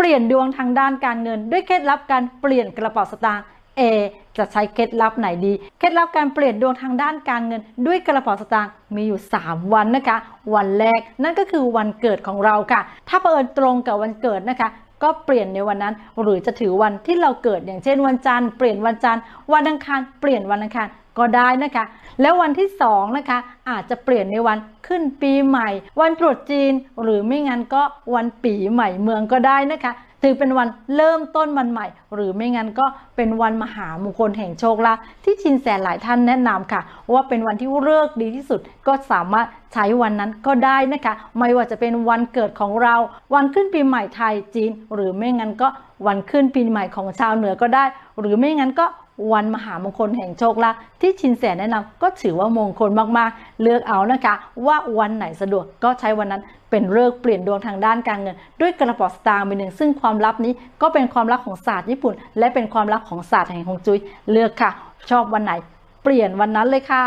ปลี่ยนดวงทางด้านการเงิน ด้วยเคล็ดลับการเปลี่ยนกระเป๋าสตางค์ A จะใช้เคล็ดลับไหนดี เคล็ดลับการเปลี่ยนดวงทางด้านการเงิน ด้วยกระเป๋าสตางค์มีอยู่ 3 วันนะคะ วันแรกนั่นก็คือวันเกิดของเราค่ะ ถ้าเผอิญตรงกับวันเกิดนะคะก็เปลี่ยนในวันนั้น หรือจะถือวันที่เราเกิดอย่างเช่นวันจันทร์เปลี่ยนวันจันทร์วันอังคารเปลี่ยนวันอังคาร ก็ได้นะคะ แล้ววันที่2นะคะอาจจะเปลี่ยนในวันขึ้นปีใหม่ วันตรุษจีน หรือไม่งั้นก็วันปีใหม่เมืองก็ได้นะคะ ถือเป็นวันเริ่มต้นวันใหม่ หรือไม่งั้นก็เป็นวันมหามงคลแห่งโชคลาภที่ชินแสหลายท่านแนะนำค่ะ ว่าเป็นวันที่เลิกดีที่สุดก็สามารถใช้วันนั้นก็ได้นะคะ ไม่ว่าจะเป็นวันเกิดของเรา วันขึ้นปีใหม่ไทยจีน หรือไม่งั้นก็วันขึ้นปีใหม่ของชาวเหนือก็ได้ หรือไม่งั้นก็วันมหามงคลแห่งโชคลาภที่ชินแสแนะนำก็ถือว่ามงคลมากๆ เลือกเอานะคะ ว่าวันไหนสะดวกก็ใช้วันนั้นเป็นเลิกเปลี่ยนดวงทางด้านการเงิน ด้วยกระเป๋าสตางค์ใบหนึ่งซึ่งความลับนี้ก็เป็นความลับของศาสตร์ญี่ปุ่น และเป็นความลับของศาสตร์แห่งฮงจุ้ยเลือกค่ะ ชอบวันไหน เปลี่ยนวันนั้นเลยค่ะ